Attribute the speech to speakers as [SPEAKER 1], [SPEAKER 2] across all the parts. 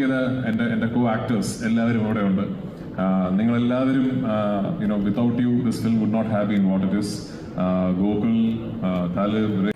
[SPEAKER 1] ചെയ്ത എന്റെ എന്റെ കോ ആക്ടേഴ്സ് എല്ലാവരും ഇവിടെ ഉണ്ട്. നിങ്ങൾ എല്ലാവരും you know without you this film would not have been what it is Gokul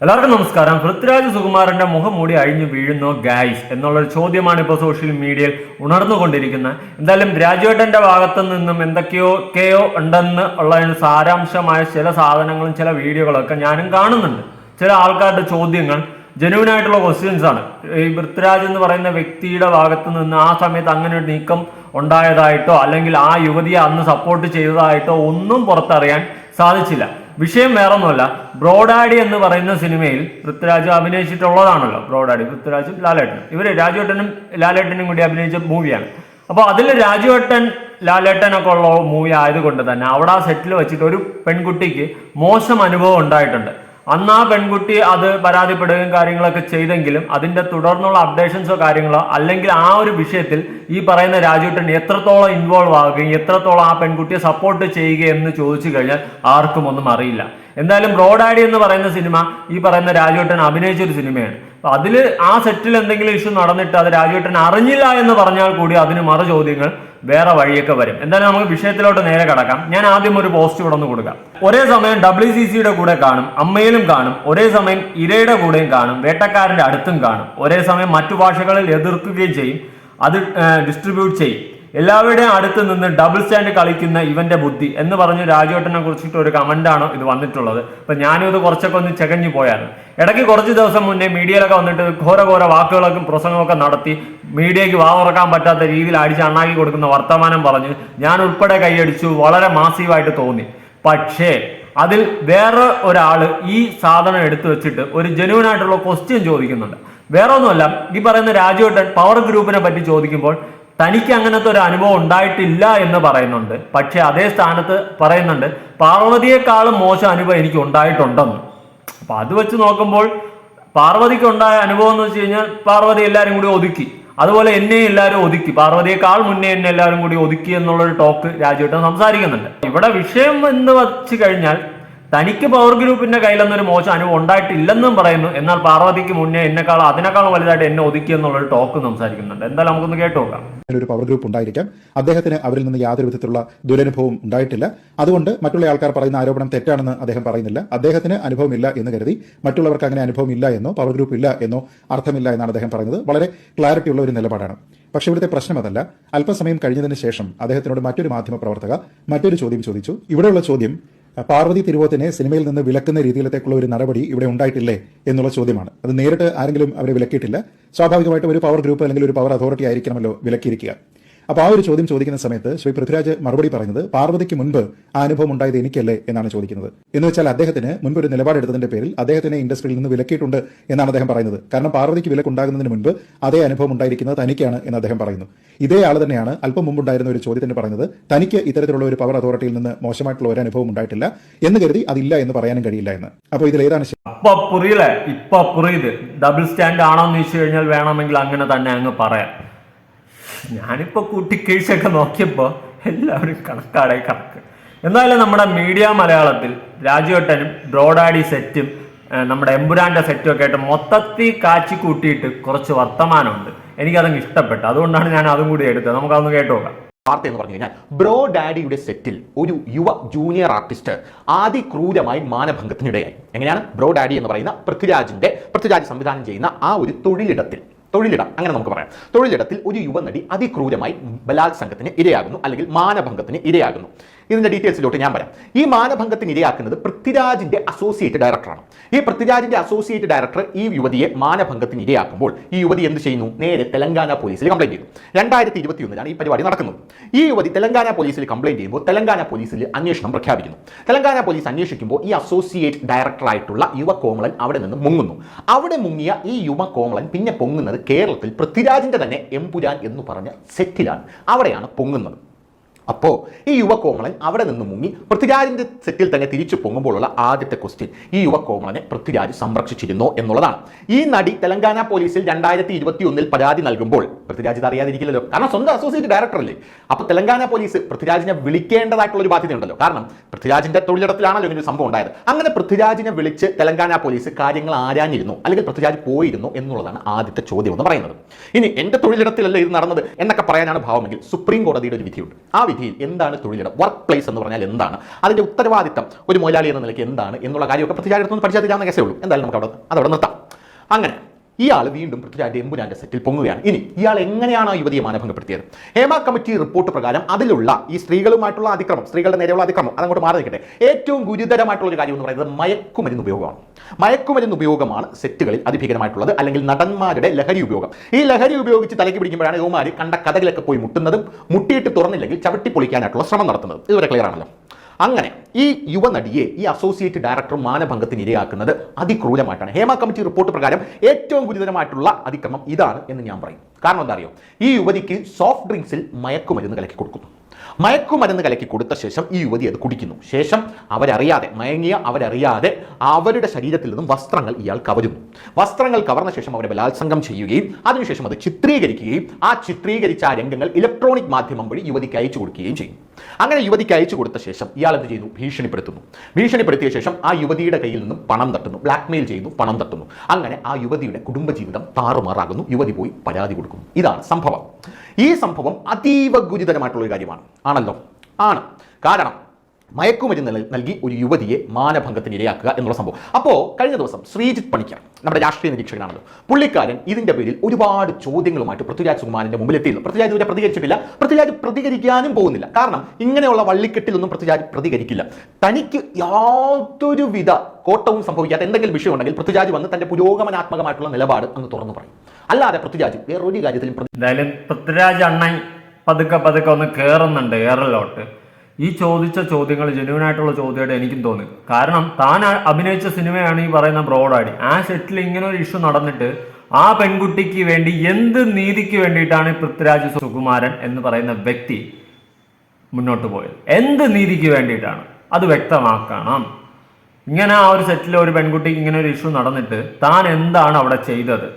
[SPEAKER 2] എല്ലാവർക്കും നമസ്കാരം. പൃഥ്വിരാജ് സുകുമാറിന്റെ മുഖം മൂടി അഴിഞ്ഞു വീഴുന്നു ഗായ്സ് എന്നുള്ളൊരു ചോദ്യമാണ് ഇപ്പോൾ സോഷ്യൽ മീഡിയയിൽ ഉണർന്നുകൊണ്ടിരിക്കുന്നത്. എന്തായാലും ഗ്രാജുവേറ്റന്റെ ഭാഗത്തു നിന്നും എന്തൊക്കെയോ ഒക്കെയോ ഉണ്ടെന്ന് ഉള്ളതിന് സാരാംശമായ ചില സാധനങ്ങളും ചില വീഡിയോകളൊക്കെ ഞാനും കാണുന്നുണ്ട്. ചില ആൾക്കാരുടെ ചോദ്യങ്ങൾ ജെനുവിൻ ആയിട്ടുള്ള ക്വസ്റ്റ്യൻസ് ആണ്. ഈ പൃഥ്വിരാജ് എന്ന് പറയുന്ന വ്യക്തിയുടെ ഭാഗത്ത് നിന്ന് ആ സമയത്ത് അങ്ങനെ ഒരു നീക്കം ഉണ്ടായതായിട്ടോ അല്ലെങ്കിൽ ആ യുവതിയെ അന്ന് സപ്പോർട്ട് ചെയ്തതായിട്ടോ ഒന്നും പുറത്തറിയാൻ സാധിച്ചില്ല. വിഷയം വേറൊന്നുമല്ല. ബ്രോഡാഡി എന്ന് പറയുന്ന സിനിമയിൽ പൃഥ്വിരാജ് അഭിനയിച്ചിട്ടുള്ളതാണല്ലോ. ബ്രോഡാഡി പൃഥ്വിരാജും ലാലേട്ടനും ഇവർ രാജുവേട്ടനും ലാലേട്ടനും കൂടി അഭിനയിച്ച മൂവിയാണ്. അപ്പോൾ അതിൽ രാജുവേട്ടൻ ലാലേട്ടനൊക്കെ ഉള്ള മൂവി ആയതുകൊണ്ട് തന്നെ അവിടെ ആ സെറ്റിൽ വെച്ചിട്ട് ഒരു പെൺകുട്ടിക്ക് മോശം അനുഭവം ഉണ്ടായിട്ടുണ്ട്. അന്ന് ആ പെൺകുട്ടി അത് പരാതിപ്പെടുകയും കാര്യങ്ങളൊക്കെ ചെയ്തെങ്കിലും അതിന്റെ തുടർന്നുള്ള അപ്ഡേഷൻസോ കാര്യങ്ങളോ അല്ലെങ്കിൽ ആ ഒരു വിഷയത്തിൽ ഈ പറയുന്ന രാജുട്ടൻ എത്രത്തോളം ഇൻവോൾവ് ആവുകയും എത്രത്തോളം ആ പെൺകുട്ടിയെ സപ്പോർട്ട് ചെയ്യുക എന്ന് ചോദിച്ചു കഴിഞ്ഞാൽ ആർക്കും ഒന്നും അറിയില്ല. എന്തായാലും ബ്രോഡാഡി എന്ന് പറയുന്ന സിനിമ ഈ പറയുന്ന രാജുട്ടൻ അഭിനയിച്ച ഒരു സിനിമയാണ്. അപ്പൊ അതിൽ ആ സെറ്റിൽ എന്തെങ്കിലും ഇഷ്യൂ നടന്നിട്ട് അത് രാജുട്ടൻ അറിഞ്ഞില്ല എന്ന് പറഞ്ഞാൽ കൂടി അതിന് മറു ചോദ്യങ്ങൾ വേറെ വഴിയൊക്കെ വരും. എന്തായാലും നമുക്ക് വിഷയത്തിലോട്ട് നേരെ കടക്കാം. ഞാൻ ആദ്യം ഒരു പോസ്റ്റ് ഇവിടെ ഒന്ന് കൊടുക്കാം. ഒരേ സമയം ഡബ്ല്യു സി സിയുടെ കൂടെ കാണും അമ്മയിലും കാണും. ഒരേ സമയം ഇരയുടെ കൂടെയും കാണും. വേട്ടക്കാരന്റെ അടുത്തും കാണും. ഒരേ സമയം മറ്റു ഭാഷകളിൽ എതിർക്കുകയും ചെയ്യും. അത് ഡിസ്ട്രിബ്യൂട്ട് ചെയ്യും. എല്ലാവരുടെയും അടുത്ത് നിന്ന് ഡബിൾ സ്റ്റാൻഡ് കളിക്കുന്ന ഇവന്റെ ബുദ്ധി എന്ന് പറഞ്ഞു രാജുവേട്ടനെ കുറിച്ചിട്ട് ഒരു കമന്റാണ് ഇത് വന്നിട്ടുള്ളത്. അപ്പൊ ഞാനും ഇത് കുറച്ചൊക്കെ ഒന്ന് ചെകഞ്ഞു പോയായിരുന്നു. ഇടയ്ക്ക് കുറച്ച് ദിവസം മുന്നേ മീഡിയയിലൊക്കെ വന്നിട്ട് ഘോര ഘോര വാക്കുകളൊക്കെ പ്രസംഗമൊക്കെ നടത്തി മീഡിയയ്ക്ക് വാവുറക്കാൻ പറ്റാത്ത രീതിയിൽ അടിച്ച് അണ്ണാക്കി കൊടുക്കുന്ന വർത്തമാനം പറഞ്ഞു ഞാൻ ഉൾപ്പെടെ കൈയടിച്ചു വളരെ മാസീവായിട്ട് തോന്നി. പക്ഷേ അതിൽ വേറെ ഒരാൾ ഈ സാധനം എടുത്തു വെച്ചിട്ട് ഒരു ജനുവൻ ആയിട്ടുള്ള ക്വസ്റ്റ്യൻ ചോദിക്കുന്നുണ്ട്. വേറെ ഒന്നുമല്ല ഈ പറയുന്ന രാജുവേട്ടൻ പവർ ഗ്രൂപ്പിനെ പറ്റി ചോദിക്കുമ്പോൾ തനിക്ക് അങ്ങനത്തെ ഒരു അനുഭവം ഉണ്ടായിട്ടില്ല എന്ന് പറയുന്നുണ്ട്. പക്ഷെ അതേ സ്ഥാനത്ത് പറയുന്നുണ്ട് പാർവതിയെക്കാളും മോശം അനുഭവം എനിക്ക് ഉണ്ടായിട്ടുണ്ടെന്ന്. അപ്പൊ അത് വെച്ച് നോക്കുമ്പോൾ പാർവതിക്ക് ഉണ്ടായ അനുഭവം എന്ന് വെച്ച് കഴിഞ്ഞാൽ പാർവതി എല്ലാവരും കൂടി ഒതുക്കി. അതുപോലെ എന്നെ എല്ലാവരും ഒതുക്കി. പാർവതിയെക്കാൾ മുന്നേ എന്നെ എല്ലാവരും കൂടി ഒതുക്കി എന്നുള്ളൊരു ടോക്ക് രാജുവേട്ടൻ സംസാരിക്കുന്നുണ്ട്. ഇവിടെ വിഷയം എന്ന് വച്ച് കഴിഞ്ഞാൽ തനിക്ക് പവർ ഗ്രൂപ്പിന്റെ കയ്യിലൊന്നൊരു മോശം അനുഭവം ഉണ്ടായിട്ടില്ലെന്നും പറയുന്നു. എന്നാൽ പാർവതിക്ക് മുന്നേ എന്നെക്കാൾ അതിനേക്കാളും വലുതായിട്ട് എന്നെ ഒതുക്കി എന്നുള്ളൊരു ടോക്ക് സംസാരിക്കുന്നുണ്ട്. എന്തായാലും നമുക്കൊന്ന് കേട്ടു നോക്കാം
[SPEAKER 3] ഒരു പവർ ഗ്രൂപ്പ് ഉണ്ടായിരിക്കാം. അദ്ദേഹത്തിന് അവരിൽ നിന്ന് യാതൊരു വിധത്തിലുള്ള ദുരനുഭവം ഉണ്ടായിട്ടില്ല. അതുകൊണ്ട് മറ്റുള്ള ആൾക്കാർ പറയുന്ന ആരോപണം തെറ്റാണെന്ന് അദ്ദേഹം പറയുന്നില്ല. അദ്ദേഹത്തിന് അനുഭവമില്ല എന്ന് കരുതി മറ്റുള്ളവർക്ക് അങ്ങനെ അനുഭവം ഇല്ല എന്നോ പവർ ഗ്രൂപ്പ് ഇല്ല എന്നോ അർത്ഥമില്ല എന്നാണ് അദ്ദേഹം പറയുന്നത്. വളരെ ക്ലാരിറ്റി ഉള്ള ഒരു നിലപാടാണ്. പക്ഷേ ഇവിടുത്തെ പ്രശ്നം അതല്ല. അല്പസമയം കഴിഞ്ഞതിന് ശേഷം അദ്ദേഹത്തിനോട് മറ്റൊരു മാധ്യമ പ്രവർത്തക മറ്റൊരു ചോദ്യം ചോദിച്ചു. ഇവിടെയുള്ള ചോദ്യം പാർവതി തിരുവോത്തിനെ സിനിമയിൽ നിന്ന് വിലക്കുന്ന രീതിയിലത്തേക്കുള്ള ഒരു നടപടി ഇവിടെ ഉണ്ടായിട്ടില്ലേ എന്നുള്ള ചോദ്യമാണ്. അത് നേരിട്ട് ആരെങ്കിലും അവരെ വിലക്കിയിട്ടില്ല. സ്വാഭാവികമായിട്ടും ഒരു പവർ ഗ്രൂപ്പ് അല്ലെങ്കിൽ ഒരു പവർ അതോറിറ്റി ആയിരിക്കണമല്ലോ വിലക്കിയിരിക്കുക. അപ്പോൾ ആ ഒരു ചോദ്യം ചോദിക്കുന്ന സമയത്ത് ശ്രീ പൃഥ്വിരാജ് മറുപടി പറയുന്നത് പാർവതിക്ക് മുൻപ് ആ അനുഭവം ഉണ്ടായത് എനിക്കല്ലേ എന്നാണ് ചോദിക്കുന്നത്. എന്ന് വെച്ചാൽ അദ്ദേഹത്തിന് മുൻപ് ഒരു നിലപാടെടുത്തതിന്റെ പേരിൽ അദ്ദേഹത്തിനെ ഇൻഡസ്ട്രിയിൽ നിന്ന് വിലക്കിയിട്ടുണ്ട് എന്നാണ് അദ്ദേഹം പറയുന്നത്. കാരണം പാർവതിക്ക് വിലക്കുണ്ടാകുന്നതിന് മുൻപ് അതേ അനുഭവം ഉണ്ടായിരിക്കുന്നത് തനിക്കാണ് എന്ന് അദ്ദേഹം പറയുന്നു. ഇതേ ആൾ തന്നെയാണ് അല്പം മുമ്പുണ്ടായിരുന്ന ഒരു ചോദ്യത്തിന് പറയുന്നത് തനിക്ക് ഇത്തരത്തിലുള്ള ഒരു പവർ അതോറിറ്റിയിൽ നിന്ന് മോശമായിട്ടുള്ള ഒരു അനുഭവം ഉണ്ടായിട്ടില്ല എന്ന് കരുതി അതില്ല എന്ന് പറയാനും കഴിയില്ല എന്ന്. അപ്പോൾ ഇതിൽ ഏതാണ്
[SPEAKER 2] ഡബിൾ സ്റ്റാൻഡ് ആണോ എന്ന് ചോദിച്ചു കഴിഞ്ഞാൽ വേണമെങ്കിൽ അങ്ങനെ തന്നെ അങ്ങ് പറയാം. ഞാനിപ്പോ കൂട്ടിക്കേഴ്ചൊക്കെ നോക്കിയപ്പോൾ എല്ലാവരും കണക്കാടായി കണക്ക്. എന്നാലും നമ്മുടെ മീഡിയ മലയാളത്തിൽ രാജുവേട്ടനും ബ്രോഡാഡി സെറ്റും നമ്മുടെ എമ്പുരാന്റെ സെറ്റും ഒക്കെ ആയിട്ട് മൊത്തത്തിൽ കാച്ചി കൂട്ടിയിട്ട് കുറച്ച് വർത്തമാനമുണ്ട്. എനിക്കതങ്ങ് ഇഷ്ടപ്പെട്ടു. അതുകൊണ്ടാണ് ഞാൻ അതും കൂടി എടുത്തത്. നമുക്കതൊന്ന് കേട്ടു നോക്കാം.
[SPEAKER 4] വാർത്ത എന്ന് പറഞ്ഞു കഴിഞ്ഞാൽ ബ്രോ ഡാഡിയുടെ സെറ്റിൽ ഒരു യുവ ജൂനിയർ ആർട്ടിസ്റ്റ് അതിക്രൂരമായി മാനഭംഗത്തിനിടയായി. എങ്ങനെയാണ്? ബ്രോ ഡാഡി എന്ന് പറയുന്ന പൃഥ്വിരാജിന്റെ പൃഥ്വിരാജ് സംവിധാനം ചെയ്യുന്ന ആ ഒരു തൊഴിലിടത്തിൽ. തൊഴിലിടം അങ്ങനെ നമുക്ക് പറയാം. തൊഴിലിടത്തിൽ ഒരു യുവനടി അതിക്രൂരമായി ബലാത്സംഗത്തിന് ഇരയാകുന്നു അല്ലെങ്കിൽ മാനഭംഗത്തിന് ഇരയാകുന്നു. ഇതിന്റെ ഡീറ്റെയിൽസിലോട്ട് ഞാൻ പറയാം ഈ മാനഭംഗത്തിന് ഇരയാക്കുന്നത് പൃഥ്വിരാജിന്റെ അസോസിയേറ്റ് ഡയറക്ടറാണ് ഈ പൃഥ്വിരാജിന്റെ അസോസിയേറ്റ് ഡയറക്ടർ ഈ യുവതിയെ മാനഭംഗത്തിന് ഇരയാക്കുമ്പോൾ ഈ യുവതി എന്ത് ചെയ്യുന്നു? നേരെ തെലങ്കാന പോലീസിൽ കംപ്ലൈന്റ് ചെയ്തു. രണ്ടായിരത്തി ഇരുപത്തിയൊന്നിലാണ് ഈ പരിപാടി നടക്കുന്നത്. ഈ യുവതി തെലങ്കാന പോലീസിൽ കംപ്ലൈന്റ് ചെയ്യുമ്പോൾ തെലങ്കാന പോലീസിൽ അന്വേഷണം പ്രഖ്യാപിക്കുന്നു. തെലങ്കാന പോലീസ് അന്വേഷിക്കുമ്പോൾ ഈ അസോസിയേറ്റ് ഡയറക്ടറായിട്ടുള്ള യുവ കോമളൻ അവിടെ നിന്ന് മുങ്ങുന്നു. അവിടെ മുങ്ങിയ ഈ യുവ കോമളൻ പിന്നെ പൊങ്ങുന്നത് കേരളത്തിൽ പൃഥ്വിരാജിന്റെ തന്നെ എംപുരാൻ എന്ന് പറഞ്ഞ സെറ്റിലാണ് അവിടെയാണ് പൊങ്ങുന്നത്. അപ്പോൾ ഈ യുവകോമളൻ അവിടെ നിന്ന് മുങ്ങി പൃഥ്വിരാജിന്റെ സെറ്റിൽ തന്നെ തിരിച്ചു പൊങ്ങുമ്പോഴുള്ള ആദ്യത്തെ ക്വസ്റ്റ്യൻ ഈ യുവകോമളനെ പൃഥ്വിരാജ് സംരക്ഷിച്ചിരുന്നോ എന്നുള്ളതാണ്. ഈ നടി തെലങ്കാന പോലീസിൽ രണ്ടായിരത്തി ഇരുപത്തി ഒന്നിൽ പരാതി നൽകുമ്പോൾ പൃഥ്വിരാജ് ഇത് അറിയാതിരിക്കില്ലല്ലോ കാരണം സ്വന്തം അസോസിയേറ്റ് ഡയറക്ടർ അല്ലേ? അപ്പോൾ തെലങ്കാന പോലീസ് പൃഥ്വിരാജിനെ വിളിക്കേണ്ടതായിട്ടുള്ള ഒരു ബാധ്യതയുണ്ടല്ലോ. കാരണം പൃഥ്വിരാജിന്റെ തൊഴിലിടത്തിലാണല്ലോ ഇങ്ങനെ സംഭവം ഉണ്ടായത്. അങ്ങനെ പൃഥ്വിരാജിനെ വിളിച്ച് തെലങ്കാന പോലീസ് കാര്യങ്ങൾ ആരാഞ്ഞിരുന്നു അല്ലെങ്കിൽ പൃഥ്വിരാജ് പോയിരുന്നു എന്നുള്ളതാണ് ആദ്യത്തെ ചോദ്യം എന്ന് പറയുന്നത്. ഇനി എന്റെ തൊഴിലിടത്തിലല്ല ഇത് നടന്നത് എന്നൊക്കെ പറയാനാണ് ഭാവമെങ്കിൽ സുപ്രീം കോടതിയുടെ ഒരു വിധിയുണ്ട്. ആ വിധിയിൽ എന്താണ് തൊഴിലിടം? വർക്ക് പ്ലേസ് എന്ന് പറഞ്ഞാൽ എന്താണ്? അതിന്റെ ഉത്തരവാദിത്തം ഒരു മൊയിലാളി എന്ന നിലയ്ക്ക് എന്താണ്? എന്നുള്ള കാര്യമൊക്കെ അടുത്തൊന്നും പഠിച്ചാൽ തീരാവുന്ന കേസേ ഉള്ളൂ. എന്തായാലും നമുക്ക് അവിടെ അതവിടെ നിർത്താം. അങ്ങനെ. ഇയാൾ വീണ്ടും പൃഥ്വിരാജ് എമ്പുരാന്റെ സെറ്റിൽ പൊങ്ങുകയാണ്. ഇനി ഇയാൾ എങ്ങനെയാണ് ആ യുവതിയെ മാനഭംഗപ്പെടുത്തിയത്? ഹേമ കമ്മിറ്റി റിപ്പോർട്ട് പ്രകാരം അതിലുള്ള ഈ സ്ത്രീകളുമായിട്ടുള്ള അതിക്രമം സ്ത്രീകളുടെ നേരെയുള്ള അതിക്രമം അതങ്ങോട്ട് മാറി നിൽക്കട്ടെ. ഏറ്റവും ഗുരുതരമായിട്ടുള്ള ഒരു കാര്യം എന്ന് പറയുന്നത് മയക്കുമരുന്ന് ഉപയോഗമാണ്. മയക്കുമരുന്ന് ഉപയോഗമാണ് സെറ്റുകളിൽ അതിഭീകരമായിട്ടുള്ളത് അല്ലെങ്കിൽ നടന്മാരുടെ ലഹരി ഉപയോഗം. ഈ ലഹരി ഉപയോഗിച്ച് തലയ്ക്ക് പിടിക്കുമ്പോഴാണ് യുവമാർ കണ്ട കഥകളൊക്കെ പോയി മുട്ടുന്നതും മുട്ടിയിട്ട് തുറന്നില്ലെങ്കിൽ ചവിട്ടി പൊളിക്കാനായിട്ടുള്ള ശ്രമം നടത്തുന്നത്. ഇതുവരെ ക്ലിയർ ആണല്ലോ? അങ്ങനെ ഈ യുവനടിയെ ഈ അസോസിയേറ്റ് ഡയറക്ടർ മാനഭംഗത്തിന് ഇരയാക്കുന്നത് അതിക്രൂരമായിട്ടാണ്. ഹേമ കമ്മിറ്റി റിപ്പോർട്ട് പ്രകാരം ഏറ്റവും ഗുരുതരമായിട്ടുള്ള അതിക്രമം ഇതാണ് എന്ന് ഞാൻ പറയും. കാരണം എന്താ അറിയോ ഈ യുവതിക്ക് സോഫ്റ്റ് ഡ്രിങ്ക്സിൽ മയക്കുമരുന്ന് കലക്കി കൊടുക്കുന്നു. മയക്കുമരുന്ന് കലക്കി കൊടുത്ത ശേഷം ഈ യുവതി അത് കുടിക്കുന്നു. ശേഷം അവരറിയാതെ മയങ്ങിയ അവരറിയാതെ അവരുടെ ശരീരത്തിൽ നിന്നും വസ്ത്രങ്ങൾ ഇയാൾ കവരുന്നു. വസ്ത്രങ്ങൾ കവർന്ന ശേഷം അവരെ ബലാത്സംഗം ചെയ്യുകയും അതിനുശേഷം അത് ചിത്രീകരിക്കുകയും ആ ചിത്രീകരിച്ച ആ രംഗങ്ങൾ ഇലക്ട്രോണിക് മാധ്യമം വഴി യുവതിക്ക് അയച്ചു കൊടുക്കുകയും ചെയ്യും. അങ്ങനെ യുവതിക്ക് അയച്ചു കൊടുത്ത ശേഷം ഇയാൾ എന്ത് ചെയ്യുന്നു? ഭീഷണിപ്പെടുത്തുന്നു. ഭീഷണിപ്പെടുത്തിയ ശേഷം ആ യുവതിയുടെ കയ്യിൽ നിന്നും പണം തട്ടുന്നു. ബ്ലാക്ക്മെയിൽ ചെയ്യുന്നു പണം തട്ടുന്നു. അങ്ങനെ ആ യുവതിയുടെ കുടുംബജീവിതം താറുമാറാകുന്നു. യുവതി പോയി പരാതി കൊടുക്കുന്നു. ഇതാണ് സംഭവം. ഈ സംഭവം അതീവ ഗുരുതരമായിട്ടുള്ള ഒരു കാര്യമാണ്. ആണല്ലോ? ആണ്. കാരണം മയക്കുമരുന്ന് നൽ- നൽകി ഒരു യുവതിയെ മാനഭംഗത്തിന് ഇരയാക്കുക എന്നുള്ള സംഭവം. അപ്പോൾ കഴിഞ്ഞ ദിവസം ശ്രീജിത്ത് പണിക്കർ നമ്മുടെ രാഷ്ട്രീയ നിരീക്ഷകനാണല്ലോ പുള്ളിക്കാരൻ ഇതിന്റെ പേരിൽ ഒരുപാട് ചോദ്യങ്ങളുമായിട്ട് പൃഥ്വിരാജ് സുകുമാരന്റെ എത്തിയില്ല പൃഥ്വിരാജ് ഇവരെ പ്രതികരിച്ചിട്ടില്ല. പൃഥ്വിരാജ് പ്രതികരിക്കാനും പോകുന്നില്ല. കാരണം ഇങ്ങനെയുള്ള വള്ളിക്കെട്ടിലൊന്നും പൃഥ്വിരാജ് പ്രതികരിക്കില്ല. തനിക്ക് യാതൊരുവിധ കോട്ടവും സംഭവിക്കാത്ത എന്തെങ്കിലും വിഷയം ഉണ്ടെങ്കിൽ പൃഥ്വിരാജ് വന്ന് തന്റെ പുരോഗമനാത്മകമായിട്ടുള്ള നിലപാട് അങ്ങ് തുറന്നു പറയും. അല്ലാതെ പൃഥ്വിരാജ് വേറൊരു കാര്യത്തിലും
[SPEAKER 2] പൃഥ്വിരാജ് അണ്ണൻ പതുക്കെ പതുക്കെ ഒന്ന് കയറുന്നുണ്ട് എയറിലോട്ട് ഈ ചോദിച്ച ചോദ്യങ്ങൾ ജെന്യൂൻ ആയിട്ടുള്ള ചോദ്യമായിട്ട് എനിക്കും തോന്നി കാരണം താൻ അഭിനയിച്ച സിനിമയാണ് ഈ പറയുന്ന ബ്രോഡാടി. ആ സെറ്റിൽ ഇങ്ങനെ ഒരു ഇഷ്യൂ നടന്നിട്ട് ആ പെൺകുട്ടിക്ക് വേണ്ടി എന്ത് നീതിക്ക് വേണ്ടിയിട്ടാണ് പൃഥ്വിരാജ് സുകുമാരൻ എന്ന് പറയുന്ന വ്യക്തി മുന്നോട്ട് പോയത്? എന്ത് നീതിക്ക് വേണ്ടിയിട്ടാണ്? അത് വ്യക്തമാക്കണം. ഇങ്ങനെ ആ ഒരു സെറ്റിൽ ഒരു പെൺകുട്ടിക്ക് ഇങ്ങനെ ഒരു ഇഷ്യൂ നടന്നിട്ട് താൻ എന്താണ് അവിടെ ചെയ്തത്?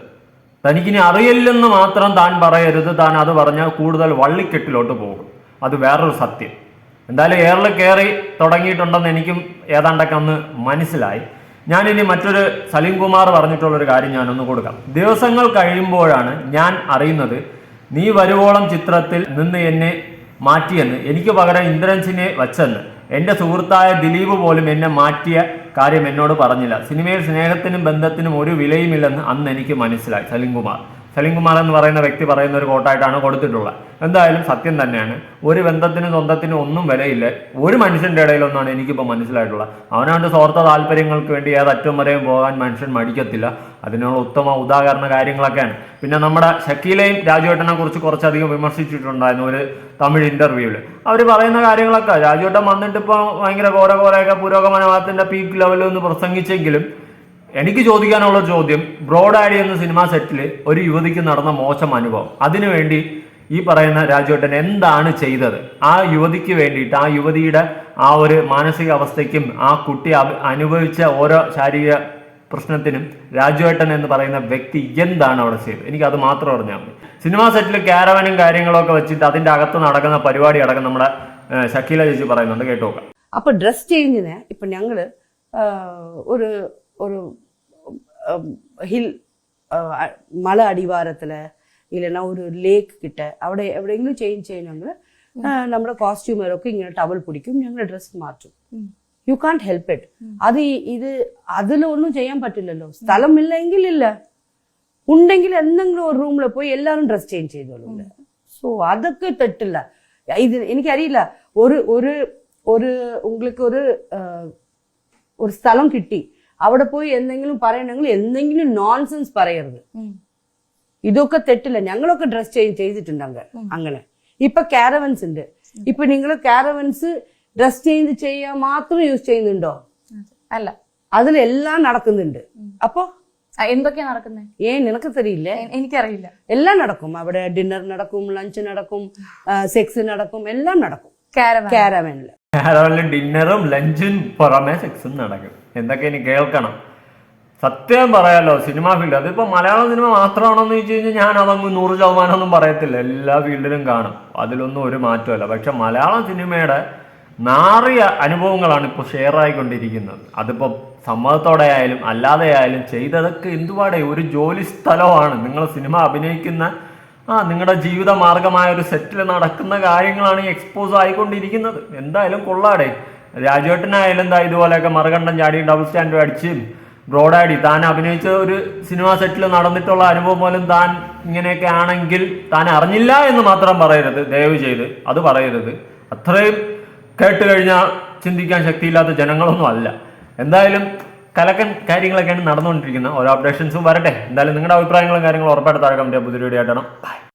[SPEAKER 2] തനിക്കിനി അറിയില്ലെന്ന് മാത്രം താൻ പറയരുത്. താൻ അത് പറഞ്ഞാൽ കൂടുതൽ വള്ളിക്കെട്ടിലോട്ട് പോകും. അത് വേറൊരു സത്യം. എന്തായാലും എയറിൽ കയറി തുടങ്ങിയിട്ടുണ്ടെന്ന് എനിക്കും ഏതാണ്ടൊക്കെ അന്ന് മനസ്സിലായി. ഞാനിനി മറ്റൊരു സലീം കുമാർ പറഞ്ഞിട്ടുള്ളൊരു കാര്യം ഞാനൊന്ന് കൊടുക്കാം. ദിവസങ്ങൾ കഴിയുമ്പോഴാണ് ഞാൻ അറിയുന്നത് നീ വരുവോളം ചിത്രത്തിൽ നിന്ന് എന്നെ മാറ്റിയെന്ന്. എനിക്ക് പകരം ഇന്ദ്രൻസിനെ വച്ചെന്ന്. എന്റെ സുഹൃത്തായ ദിലീപ് പോലും എന്നെ മാറ്റിയ കാര്യം എന്നോട് പറഞ്ഞില്ല. സിനിമയിൽ സ്നേഹത്തിനും ബന്ധത്തിനും ഒരു വിലയുമില്ലെന്ന് അന്ന് എനിക്ക് മനസ്സിലായി സലിംകുമാർ സലിംകുമാർ എന്ന് പറയുന്ന വ്യക്തി പറയുന്ന ഒരു കോട്ടായിട്ടാണ് കൊടുത്തിട്ടുള്ളത്. എന്തായാലും സത്യം തന്നെയാണ്. ഒരു ബന്ധത്തിനും സ്വന്തത്തിനും ഒന്നും വിലയില്ല. ഒരു മനുഷ്യന്റെ ഇടയിലൊന്നാണ് എനിക്കിപ്പോൾ മനസ്സിലായിട്ടുള്ളത്. അവനവന്റെ സ്വാർത്ഥ താല്പര്യങ്ങൾക്ക് വേണ്ടി ഏതറ്റം വരെയും പോകാൻ മനുഷ്യൻ മടിക്കത്തില്ല. അതിനുള്ള ഉത്തമ ഉദാഹരണ കാര്യങ്ങളൊക്കെയാണ്. പിന്നെ നമ്മുടെ ഷക്കീലയും രാജുവേട്ടനെ കുറിച്ച് കുറച്ചധികം വിമർശിച്ചിട്ടുണ്ടായിരുന്നു ഒരു തമിഴ് ഇന്റർവ്യൂവിൽ അവർ പറയുന്ന കാര്യങ്ങളൊക്കെ. രാജുവേട്ടൻ വന്നിട്ട് ഇപ്പോൾ ഭയങ്കര കോര കോരയൊക്കെ പുരോഗമനവാദത്തിന്റെ പീക്ക് ലെവലിൽ ഒന്ന് പ്രസംഗിച്ചെങ്കിലും എനിക്ക് ചോദിക്കാനുള്ള ചോദ്യം ബ്രോഡ് ബ്രോഡാഡി എന്ന സിനിമാ സെറ്റിൽ ഒരു യുവതിക്ക് നടന്ന മോശം അനുഭവം. അതിനുവേണ്ടി ഈ പറയുന്ന രാജുവേട്ടൻ എന്താണ് ചെയ്തത്? ആ യുവതിക്ക് വേണ്ടിയിട്ട് ആ യുവതിയുടെ ആ ഒരു മാനസിക അവസ്ഥയ്ക്കും ആ കുട്ടി അനുഭവിച്ച ഓരോ ശാരീരിക പ്രശ്നത്തിനും രാജുവേട്ടൻ എന്ന് പറയുന്ന വ്യക്തി എന്താണ് അവിടെ ചെയ്തത്? എനിക്ക് അത് മാത്രം അറിഞ്ഞാൽ മതി. സിനിമാ സെറ്റിൽ ക്യാരവനും കാര്യങ്ങളൊക്കെ വെച്ചിട്ട് അതിന്റെ അകത്ത് നടക്കുന്ന പരിപാടി അടക്കം നമ്മുടെ ശക്കീല ചേച്ചി പറയുന്നുണ്ട്. കേട്ടു നോക്കാം.
[SPEAKER 5] അപ്പൊ ഡ്രസ് ചേഞ്ചിന് ഇപ്പൊ ഞങ്ങൾ ഒരു ஒரு ஹில் மலை அடிவாரத்தில் இல்லைன்னா ஒரு ലേക്ക് കിട്ട അവിടെ എവിടെയെങ്കിലും ചേഞ്ച് ചെയ്യണമെങ്കിൽ നമ്മുടെ കോസ്റ്റ്യൂമറൊക്കെ ഇങ്ങനെ ടവൽ പിടിക്കും ഞങ്ങൾ ഡ്രസ്സ് മാറ്റും. യു കാണ്ട് ഹെൽപ്പ് ഇറ്റ് അത് ഇത് അതിലൊന്നും ചെയ്യാൻ പറ്റില്ലല്ലോ. സ്ഥലമില്ലെങ്കിൽ ഇല്ല. ഉണ്ടെങ്കിൽ എന്തെങ്കിലും ഒരു റൂമിൽ പോയി എല്ലാവരും ഡ്രസ് ചേഞ്ച് ചെയ്തോളൂ. സോ അതൊക്കെ തെറ്റില്ല. ഇത് എനിക്കറിയില്ല. ഒരു ഒരു ഒരു ഉങ്ങൾക്ക് ഒരു ഒരു സ്ഥലം കിട്ടി. അവിടെ പോയി എന്തെങ്കിലും പറയണമെങ്കിൽ എന്തെങ്കിലും നോൺസെൻസ് പറയരുത്. ഇതൊക്കെ തെറ്റില്ല. ഞങ്ങളൊക്കെ ഡ്രസ് ചെയ്തിട്ടുണ്ട് അങ്ങ് അങ്ങനെ ഇപ്പൊ കാരവൻസ് ഉണ്ട്. ഇപ്പൊ നിങ്ങൾ കാരവൻസ് ഡ്രസ് ചേഞ്ച് ചെയ്യാൻ മാത്രം യൂസ് ചെയ്യുന്നുണ്ടോ?
[SPEAKER 6] അല്ല.
[SPEAKER 5] അതിലെല്ലാം നടക്കുന്നുണ്ട്. അപ്പൊ?
[SPEAKER 6] എന്തൊക്കെയാ നടക്കുന്നത്
[SPEAKER 5] ഏ നിനക്ക് തരില്ലേ
[SPEAKER 6] എനിക്കറിയില്ല.
[SPEAKER 5] എല്ലാം നടക്കും. അവിടെ ഡിന്നർ നടക്കും ലഞ്ച് നടക്കും സെക്സ് നടക്കും എല്ലാം നടക്കും.
[SPEAKER 6] കാരവനിൽ
[SPEAKER 5] കാരവനിൽ
[SPEAKER 2] അതുപോലെ ഡിന്നറും ലഞ്ചും പുറമെ സെക്സും നടക്കും. എന്തൊക്കെ ഇനി കേൾക്കണം. സത്യം പറയാലോ സിനിമ ഫീൽഡ് അതിപ്പോ മലയാള സിനിമ മാത്രമാണെന്ന് ചോദിച്ചു കഴിഞ്ഞാൽ ഞാൻ അതൊന്നും നൂറ് ശതമാനം ഒന്നും പറയത്തില്ല. എല്ലാ ഫീൽഡിലും കാണും. അതിലൊന്നും ഒരു മാറ്റമല്ല പക്ഷെ മലയാളം സിനിമയുടെ നാറിയ അനുഭവങ്ങളാണ് ഇപ്പോൾ ഷെയർ ആയിക്കൊണ്ടിരിക്കുന്നത്. അതിപ്പോൾ സമ്മതത്തോടെ ആയാലും അല്ലാതെ ആയാലും ചെയ്തതൊക്കെ എന്തുപാടെ ഒരു ജോലി സ്ഥലമാണ്. നിങ്ങൾ സിനിമ അഭിനയിക്കുന്ന ആ നിങ്ങളുടെ ജീവിത മാർഗമായ ഒരു സെറ്റിൽ നടക്കുന്ന കാര്യങ്ങളാണ് എക്സ്പോസ് ആയിക്കൊണ്ടിരിക്കുന്നത്. എന്തായാലും കൊള്ളാടെ. രാജുവേട്ടനായാലും എന്താ ഇതുപോലെയൊക്കെ മറുകണ്ഠം ചാടി ഡബിൾ സ്റ്റാൻഡ് അടിച്ച് ബ്രോഡാടി താൻ അഭിനയിച്ച ഒരു സിനിമാ സെറ്റിൽ നടന്നിട്ടുള്ള അനുഭവം പോലും താൻ ഇങ്ങനെയൊക്കെ ആണെങ്കിൽ താൻ അറിഞ്ഞില്ല എന്ന് മാത്രം പറയരുത്. ദയവ് ചെയ്ത് അത് പറയരുത്. അത്രയും കേട്ട് കഴിഞ്ഞാൽ ചിന്തിക്കാൻ ശക്തിയില്ലാത്ത ജനങ്ങളൊന്നും അല്ല. എന്തായാലും കലക്കൻ കാര്യങ്ങളൊക്കെയാണ് നടന്നുകൊണ്ടിരിക്കുന്നത്. ഓരോ അപ്ഡേഷൻസും വരട്ടെ. എന്തായാലും നിങ്ങളുടെ അഭിപ്രായങ്ങളും കാര്യങ്ങളും ഉറപ്പായിട്ട് താഴെ കമന്റ് പുതിയ വീഡിയോ ആയിട്ടാണ് ബൈ